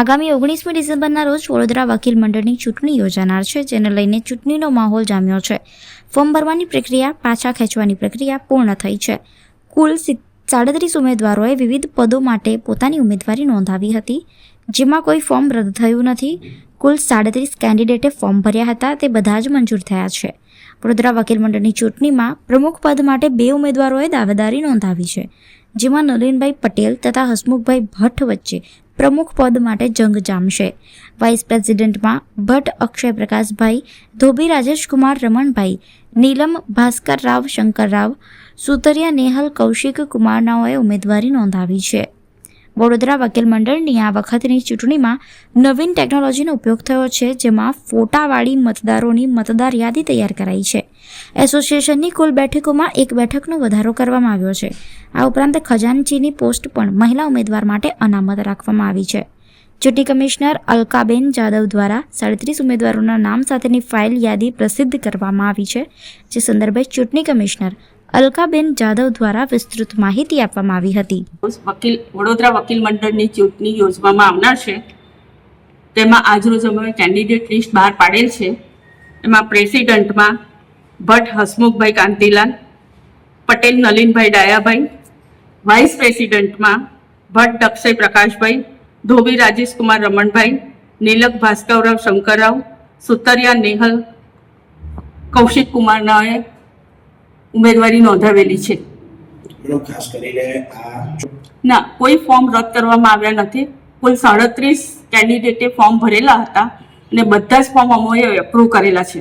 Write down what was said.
આગામી ઓગણીસમી ડિસેમ્બરના રોજ વડોદરા વકીલ મંડળની ચૂંટણી યોજાનાર છે, જેને લઈને ચૂંટણીનો માહોલ જામ્યો છે. ફોર્મ ભરવાની પ્રક્રિયા, પાછા ખેંચવાની પ્રક્રિયા પૂર્ણ થઈ છે. કુલ સાડત્રીસ ઉમેદવારોએ વિવિધ પદો માટે પોતાની ઉમેદવારી નોંધાવી હતી, જેમાં કોઈ ફોર્મ રદ થયું નથી. કુલ સાડત્રીસ કેન્ડિડેટે ફોર્મ ભર્યા હતા, તે બધા જ મંજૂર થયા છે. વડોદરા વકીલ મંડળની ચૂંટણીમાં પ્રમુખ પદ માટે બે ઉમેદવારોએ દાવેદારી નોંધાવી છે, જેમાં નલિનભાઈ પટેલ તથા હસમુખભાઈ ભટ્ટ વચ્ચે પ્રમુખ પદ માટે જંગ જામશે. વાઇસ પ્રેસિડેન્ટમાં ભટ્ટ અક્ષય પ્રકાશભાઈ, ધોબી રાજેશકુમાર રમણભાઈ, નીલમ ભાસ્કર રાવ, શંકર રાવ, સુતરિયા નેહલ, કૌશિક કુમારનાઓએ ઉમેદવારી નોંધાવી છે. વડોદરા વકીલ મંડળની આ વખતની ચૂંટણીમાં નવીન ટેકનોલોજીનો ઉપયોગ થયો છે, જેમાં ફોટાવાળી મતદારોની મતદાર યાદી તૈયાર કરાઈ છે. એસોસિએશનની કુલ બેઠકોમાં એક બેઠકનો વધારો કરવામાં આવ્યો છે. આ ઉપરાંત ખજાનચીની પોસ્ટ પણ મહિલા ઉમેદવાર માટે અનામત રાખવામાં આવી છે. ચૂંટણી કમિશનર અલકાબેન જાદવ દ્વારા સાડત્રીસ ઉમેદવારોના નામ સાથેની ફાઇલ યાદી પ્રસિદ્ધ કરવામાં આવી છે, જે સંદર્ભે ચૂંટણી કમિશનર અલકાબેન જાદવ દ્વારા વિસ્તૃત માહિતી આપવામાં આવી હતી. વકીલ, વડોદરા વકીલ મંડળની ચૂંટણી યોજવામાં આવનાર છે. તેમાં આજરોજ અમે કેન્ડિડેટ લિસ્ટ બહાર પાડેલ છે. એમાં પ્રેસિડન્ટમાં ભટ્ટ, હસમુખભાઈ કાંતિલાલ, પટેલ, નલિનભાઈ ડાયાભાઈ, વાઇસ પ્રેસિડન્ટમાં ભટ્ટ દક્ષય પ્રકાશભાઈ, ધોબી, રાજેશકુમાર રમણભાઈ, નીલક ભાસ્કરરાવ, શંકરરાવ, સુતરિયા નેહલ કૌશિક કુમારનાએ ઉમેદવારી નોંધાવેલી છે. ખાસ કરીને ના કોઈ ફોર્મ રદ કરવામાં આવ્યા નથી. કુલ સાડત્રીસ કેન્ડિડેટે ફોર્મ ભરેલા હતા અને બધા જ ફોર્મ અમોએ એપ્રુવ કરેલા છે.